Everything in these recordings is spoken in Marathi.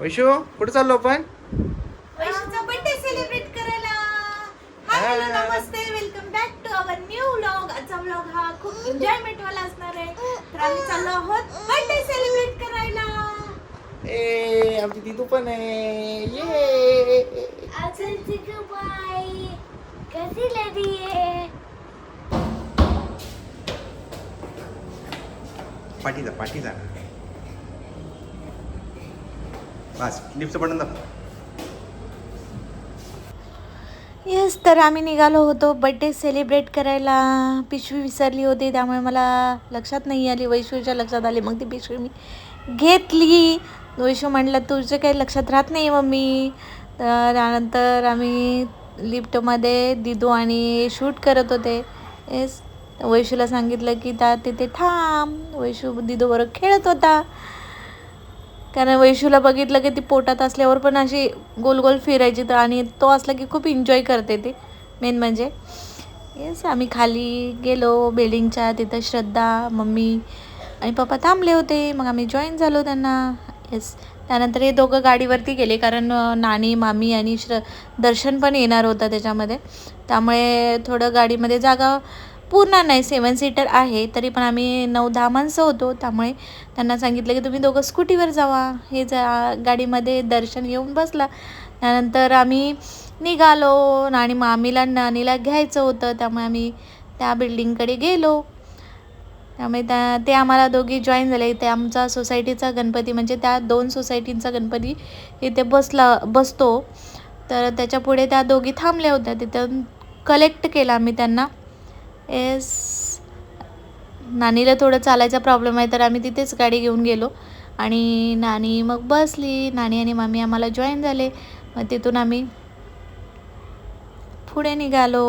वैशू कुठे चाललो आपण? वैशूचा बर्थडे सेलिब्रेट करायला. Hi hello. Namaste. Welcome back to our new vlog आजचा व्लॉग हा खूप एन्जॉयमेंट वाला असणार आहे. तर आम्ही चाललो आहोत बर्थडे सेलिब्रेट करायला. ए आमची दिदू पण आहे. ये बाई. कशी लढी आहे? पाठी जा पाठी जा. बस लिफ्टचं बटन दाखव येस तर आम्ही निघालो होतो बड्डे सेलिब्रेट करायला. पिशवी विसरली होती त्यामुळे मला लक्षात नाही आली. वैशूच्या लक्षात आली. मग ती पिशवी मी घेतली. वैशू म्हटलं तुझं काही लक्षात राहत नाही मम्मी. तर त्यानंतर आम्ही लिफ्टमध्ये दिदू आणि शूट करत होते. येस वैशूला सांगितलं की त्या तिथे थांब. वैशू दिदूबरोबर खेळत होता. कारण वैशूला बघितलं की ती पोटात असल्यावर पण अशी गोल गोल फिरायची तर आणि तो असला की खूप एन्जॉय करते ती. मेन म्हणजे. येस आम्ही खाली गेलो बिल्डिंगच्या तिथं श्रद्धा मम्मी आणि पप्पा थांबले होते. मग आम्ही जॉईन झालो त्यांना. येस त्यानंतर हे दोघं गाडीवरती गेले कारण नानी मामी आणि श्र दर्शन पण येणार होता त्याच्यामध्ये. त्यामुळे थोडं गाडीमध्ये जागा पूर्ण नाही सेवन सीटर आहे तरी पण आम्ही नऊ दहा माणसं होतो. त्यामुळे त्यांना सांगितलं की तुम्ही दोघं स्कूटीवर जावा. हे जा गाडीमध्ये दर्शन घेऊन बसला. त्यानंतर आम्ही निघालो आणि मामीला नानीला घ्यायचं होतं. त्यामुळे आम्ही त्या बिल्डिंगकडे गेलो. त्यामुळे त्या ते आम्हाला दोघी जॉईन झाले. ते आमचा सोसायटीचा गणपती म्हणजे त्या दोन सोसायटींचा गणपती इथे बसला बसतो. तर त्याच्या पुढे त्या दोघी थांबल्या होत्या. तिथं कलेक्ट केला आम्ही त्यांना. एस नानीला थोडं चालायचा प्रॉब्लेम आहे तर आम्ही तिथेच गाडी घेऊन गेलो. आणि नानी मग बसली. नानी आणि मामी आम्हाला जॉईन झाले. मग तिथून आम्ही पुढे निघालो.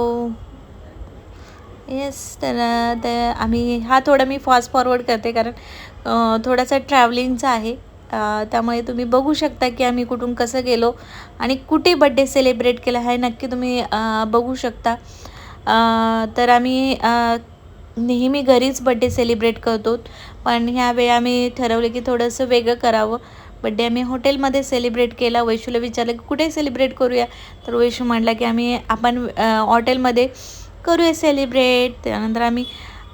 येस तर ते आम्ही हा थोडा मी फास्ट फॉरवर्ड करते कारण थोडासा ट्रॅव्हलिंगचा आहे. त्यामुळे तुम्ही बघू शकता की आम्ही कुठून कसं गेलो. आणि कुठे बड्डे सेलिब्रेट केला आहे नक्की तुम्ही बघू शकता. तर आम्ही नेहमी घरीच बड्डे सेलिब्रेट करतो. पण ह्यावेळी आम्ही ठरवले की थोडंसं वेगळं करावं. बड्डे आम्ही हॉटेलमध्ये सेलिब्रेट केला. वैशूला विचारलं की कुठे सेलिब्रेट करूया? तर वैशू म्हटला की आम्ही आपण हॉटेलमध्ये करूया सेलिब्रेट त्यानंतर आम्ही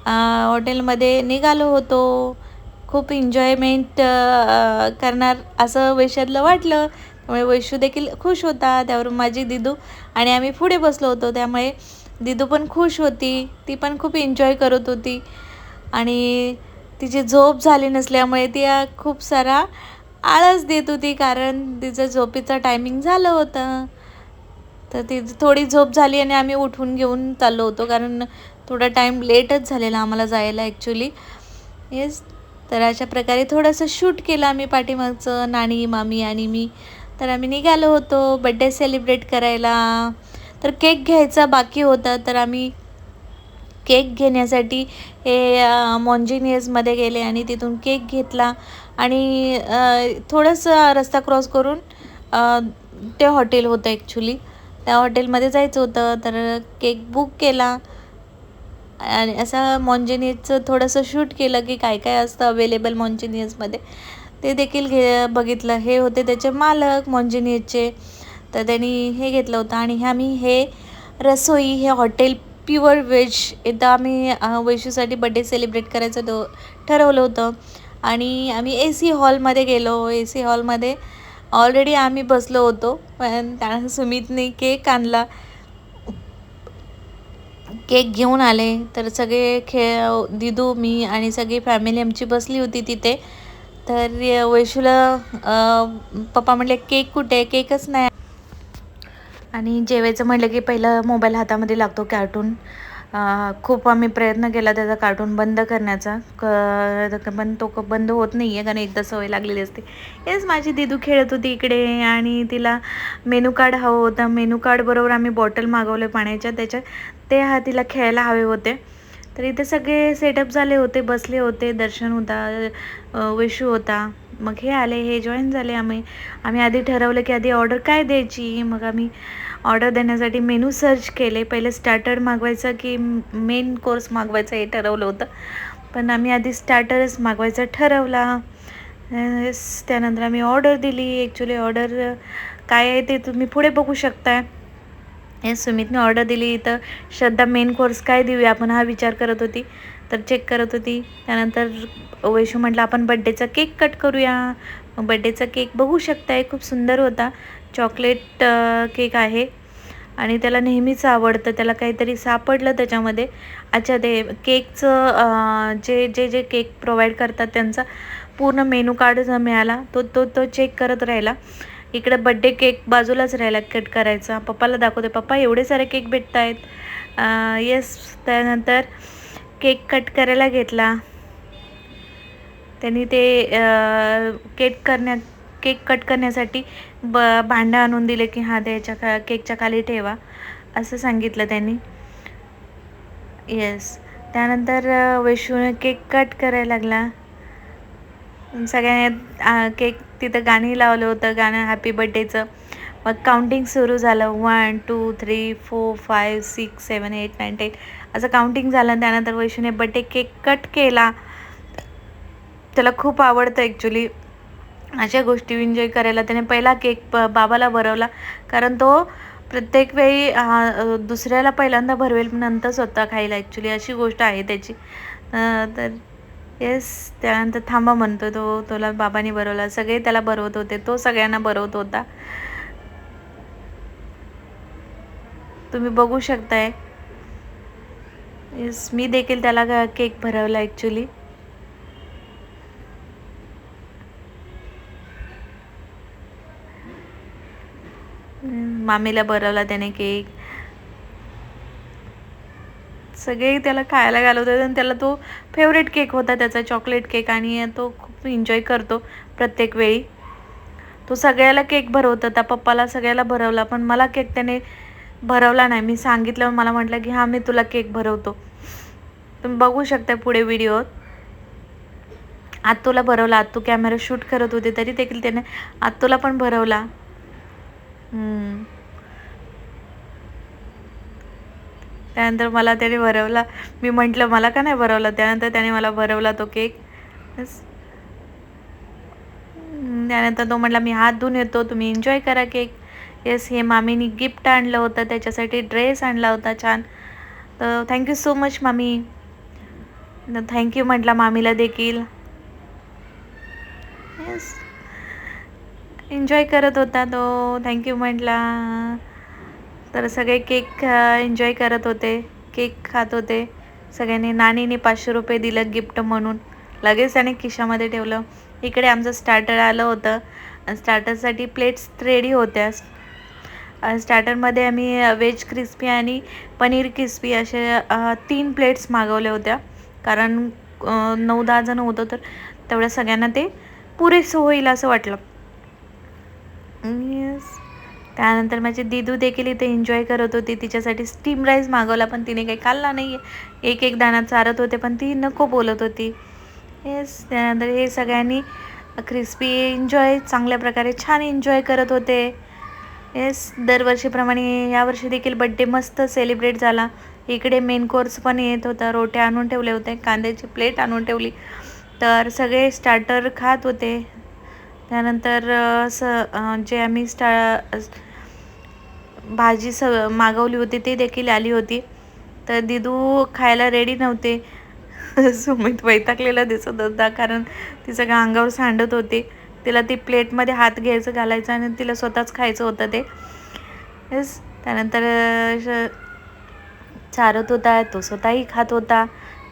हॉटेलमध्ये निघालो होतो. खूप एन्जॉयमेंट करणार असं वैशातलं वाटलं. त्यामुळे वैशू देखील खुश होता. त्यावरून माझी दिदू आणि आम्ही पुढे बसलो होतो. त्यामुळे दिदू पण खुश होती ती पण खूप एन्जॉय करत होती. आणि तिची झोप झाली नसल्यामुळे ती खूप सारा आळस देत होती कारण तिचं झोपीचं टायमिंग झालं होतं. तर ती थोडी झोप झाली आणि आम्ही उठून घेऊन चाललो होतो कारण थोडा टाईम लेटच झालेला आम्हाला जायला ॲक्च्युली येस तर अशा प्रकारे थोडंसं शूट केलं आम्ही पाठीमागचं नानी मामी आणि मी. तर आम्ही निघालो होतो बड्डे सेलिब्रेट करायला. तर केक घ्यायचा बाकी होता तर आम्ही केक घेण्यासाठी हे मॉन्जिनियसमध्ये गेले आणि तिथून केक घेतला. आणि थोडंसं रस्ता क्रॉस करून ते हॉटेल होतं ॲक्च्युली त्या हॉटेलमध्ये जायचं होतं तर केक बुक केला. आणि असं मॉन्जिनियसचं थोडंसं शूट केलं की काय काय असतं अवेलेबल मॉन्जिनियसमध्ये ते देखील घे बघितलं. हे होते त्याचे मालक मॉन्जिनियसचे तर त्यांनी हे घेतलं होतं आणि हे आम्ही हे रसोई हे हॉटेल प्युअर व्हेज एकदा आम्ही अं, वैशूसाठी बड्डे सेलिब्रेट करायचं तो ठरवलं होतं. आणि आम्ही ए सी हॉलमध्ये गेलो. ए सी हॉलमध्ये ऑलरेडी आम्ही बसलो होतो. पण त्यानंतर सुमितने केक आणला. केक घेऊन आले. तर सगळे खे दिदू मी आणि सगळी फॅमिली आमची बसली होती तिथे. तर वैशूला पप्पा म्हटले केक कुठे? आहे केकच नाही आणि जेवायचं म्हटलं की पहिलं मोबाईल हातामध्ये लागतो कार्टून खूप आम्ही प्रयत्न केला त्याचा कार्टून बंद करण्याचा. क पण तो क- बंद होत नाही आहे कारण एकदा सवय लागलेली असते. येस माझी दिदू खेळत होती इकडे आणि तिला मेनू कार्ड हवं होतं. मेनू कार्डबरोबर आम्ही बॉटल मागवले पाण्याच्या त्याच्या ते हा तिला खेळायला हवे होते. तर इथे सगळे सेटअप झाले होते बसले होते. दर्शन होता विशू होता. मग हे आले हे जॉईन झाले आम्ही. आम्ही आधी ठरवलं की आधी ऑर्डर काय द्यायची? मग आम्ही ऑर्डर देण्यासाठी मेनू सर्च केले. पहिले स्टार्टर मागवायचं की मेन कोर्स मागवायचं हे ठरवलं होतं. पण आम्ही आधी स्टार्टरच मागवायचं ठरवला. त्यानंतर आम्ही ऑर्डर दिली. ॲक्च्युली ऑर्डर काय आहे ते तुम्ही पुढे बघू शकता हे सुमितने ऑर्डर दिली. तर श्रद्धा मेन कोर्स काय देऊया? आपण हा विचार करत होती. तर चेक करत होती. त्यानंतर वैशू म्हटलं आपण बड्डेचा केक कट करूया. मग बड्डेचा केक बघू शकताय. खूप सुंदर होता. चॉकलेट केक आहे. आणि त्याला नेहमीच आवडतं. त्याला काहीतरी सापडलं त्याच्यामध्ये. अच्छा ते केकचं जे जे जे केक प्रोव्हाइड करतात त्यांचा पूर्ण मेनू कार्ड मिळाला तो तो तो चेक करत राहिला. इकडे बड्डे केक बाजूलाच राहिला कट करायचा. पप्पाला दाखवते पप्पा एवढे सारे केक भेटत आहेत येस त्यानंतर केक कट करायला घेतला. त्यांनी ते केक करण्या केक कट करण्यासाठी ब भांडं आणून दिले की हा त्याच्या खा केकच्या खाली ठेवा. असं सांगितलं त्यांनी. येस त्यानंतर अ, वैशूने केक कट करायला लागला. सगळ्यांनी केक तिथं गाणी लावलं होतं गाणं हॅपी बड्डेचं मग काउंटिंग सुरू झालं. One two three four five six seven eight nine ten असं काउंटिंग झालं त्यानंतर वैशूने बड्डे केक कट केला. त्याला खूप आवडतं ॲक्च्युली अशा गोष्टी एन्जॉय करायला त्याने पहिला केक प बाबाला भरवला. कारण तो प्रत्येक वेळी दुसऱ्याला पहिल्यांदा भरवेल नंतर स्वतः खायला ॲक्च्युली अशी गोष्ट आहे त्याची. तर येस त्यानंतर थांबा म्हणतो तो तुला बाबांनी बरवला सगळे त्याला बरवत होते तो सगळ्यांना बरवत होता. तुम्ही बघू शकताय. येस मी देखील त्याला केक भरवला ॲक्च्युली मामीला बरवला त्याने केक. सगळे त्याला खायला घालवत होते आणि त्याला तो फेवरेट केक होता त्याचा चॉकलेट केक आणि तो खूप एन्जॉय करतो प्रत्येक वेळी. तो सगळ्याला केक भरवत होता पप्पाला सगळ्याला भरवला पण मला केक त्याने भरवला नाही. मी सांगितलं मला म्हटलं की हां मी तुला केक भरवतो. तुम्ही बघू शकता पुढे व्हिडिओत आत्तूला भरवला आत्तू कॅमेरा शूट करत होते तरी देखील त्याने आत्तूला पण भरवला. त्यानंतर मला त्याने भरवला. मी म्हटलं मला का नाही भरवला? त्यानंतर त्याने मला भरवला तो केक. त्यानंतर तो म्हटला मी हात धुवून येतो तुम्ही एन्जॉय करा केक. येस हे मामीनी गिफ्ट आणलं होतं. त्याच्यासाठी ड्रेस आणला होता छान. तर थँक्यू सो मच मामी. थँक्यू म्हटला मामीला देखील. येस एन्जॉय करत होता तो. थँक्यू म्हटला. तर सगळे केक एन्जॉय करत होते. केक खात होते. सगळ्यांनी नानीने पाचशे रुपये दिलं गिफ्ट म्हणून. लगेच त्याने खिशामध्ये ठेवलं. इकडे आमचं स्टार्टर आलं होतं. स्टार्टरसाठी प्लेट्स रेडी होत्या. स्टार्टरमध्ये आम्ही व्हेज क्रिस्पी आणि पनीर क्रिस्पी असे तीन प्लेट्स मागवल्या होत्या. कारण नऊ दहा जण होतं तर तेवढ्या सगळ्यांना ते पुरेसं होईल असं वाटलं. येस त्यानंतर माझी दिदू देखील इथे एन्जॉय करत होती. तिच्यासाठी स्टीम राईस मागवला पण तिने काही खाल्ला नाही एक एक दाणा चारत होते पण ती नको बोलत होती. येस त्यानंतर हे सगळ्यांनी क्रिस्पी एन्जॉय चांगल्या प्रकारे छान एन्जॉय करत होते. येस दरवर्षीप्रमाणे यावर्षी देखील बड्डे मस्त सेलिब्रेट झाला. इकडे मेन कोर्स पण येत होता. रोट्या आणून ठेवले होते कांद्याची प्लेट आणून ठेवली. तर सगळे स्टार्टर खात होते. त्यानंतर असं स जे आम्ही स्टा भाजी स मागवली होती ती देखील आली होती. तर दिदू खायला रेडी नव्हते. सुमित वैतागलेला दिसत होता कारण ती सगळं अंगावर सांडत होती. तिला ती प्लेटमध्ये हात घ्यायचं घालायचं आणि तिला स्वतःच खायचं होतं ते. येस त्यानंतर श- चारत होता तो स्वतःही खात होता.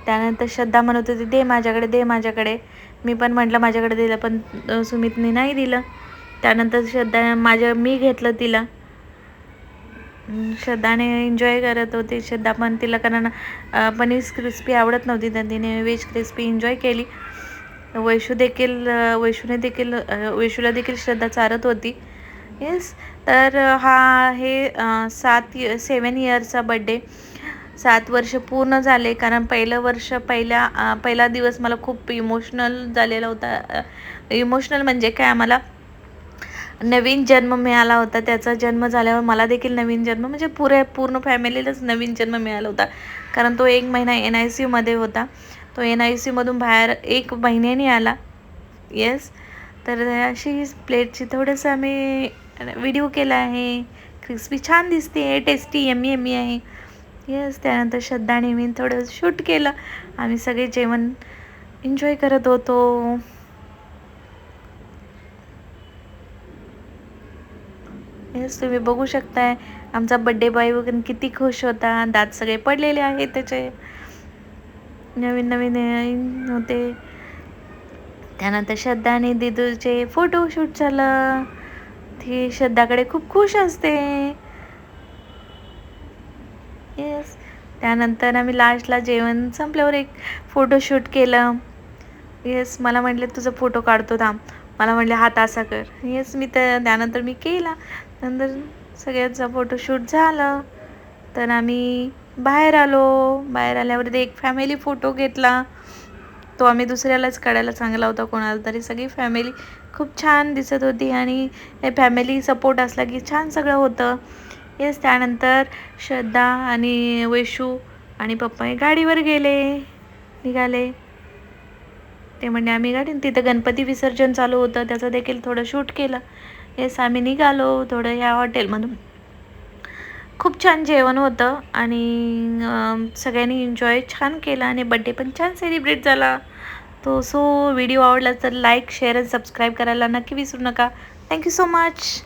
त्यानंतर श्रद्धा म्हणत होती दे माझ्याकडे दे माझ्याकडे. मी पण म्हटलं माझ्याकडे दिलं पण सुमितने नाही दिलं. त्यानंतर श्रद्धा माझ्या मी घेतलं तिला. श्रद्धाने एन्जॉय करत होती. श्रद्धा पण तिला कारण पनीर क्रिस्पी आवडत नव्हती तर तिने व्हेज क्रिस्पी एन्जॉय केली. वैशू देखील वैशूने देखील वैशूला देखील श्रद्धा चारत होती. येस तर हा हे सात सात सेवन इयरचा बड्डे सात वर्ष पूर्ण झाले कारण पहिलं वर्ष पहिल्या पहिला दिवस मला खूप इमोशनल झालेला होता. इमोशनल म्हणजे काय आम्हाला? नवीन जन्म मिळाला होता त्याचा जन्म झाल्यावर मला देखील नवीन जन्म म्हणजे पुरे पूर्ण फॅमिलीलाच नवीन जन्म मिळाला होता. कारण तो एक महिना एन आय सीमध्ये होता. तो एन आय सीमधून बाहेर एक महिन्याने आला. येस तर अशी प्लेटची थोडंसं आम्ही व्हिडिओ केला आहे. क्रिस्पी छान दिसते आहे टेस्टी यमी यमी आहे. येस त्यानंतर श्रद्धा आणि मी थोडं शूट केलं. आम्ही सगळे जेवण एन्जॉय करत होतो. येस तुम्ही बघू शकताय. आमचा बड्डे बॉय वगैरे किती खुश होता. दात सगळे पडलेले आहेत त्याचे. नवीन नवीन होते. त्यानंतर श्रद्धा आणि दिदूचे फोटोशूट झालं. ती श्रद्धाकडे खूप खुश असते. येस त्यानंतर आम्ही लास्टला जेवण संपल्यावर एक फोटोशूट केलं. येस मला म्हटले तुझा फोटो काढतो थांब. मला म्हटले हात असा कर. येस मी तर त्यानंतर मी केला. नंतर सगळ्यांचा फोटोशूट झालं. तर आम्ही बाहेर आलो. बाहेर आल्यावर एक फॅमिली फोटो घेतला. तो आम्ही दुसऱ्यालाच काढायला चांगला होता कोणाला तरी. सगळी फॅमिली खूप छान दिसत होती आणि हे फॅमिली सपोर्ट असला की छान सगळं होतं. येस त्यानंतर श्रद्धा आणि वैशू आणि पप्पा हे गाडीवर गेले. निघाले. ते म्हणजे आम्ही गाडी तिथं गणपती विसर्जन चालू होतं. त्याचं देखील थोडं शूट केलं. येस आम्ही निघालो थोडं या हॉटेलमधून. खूप छान जेवण होतं आणि सगळ्यांनी एन्जॉय छान केला आणि बड्डे पण छान सेलिब्रेट झाला. तो सो व्हिडिओ आवडला तर लाईक शेअर आणि सबस्क्राईब करायला नक्की विसरू नका. Thank you so much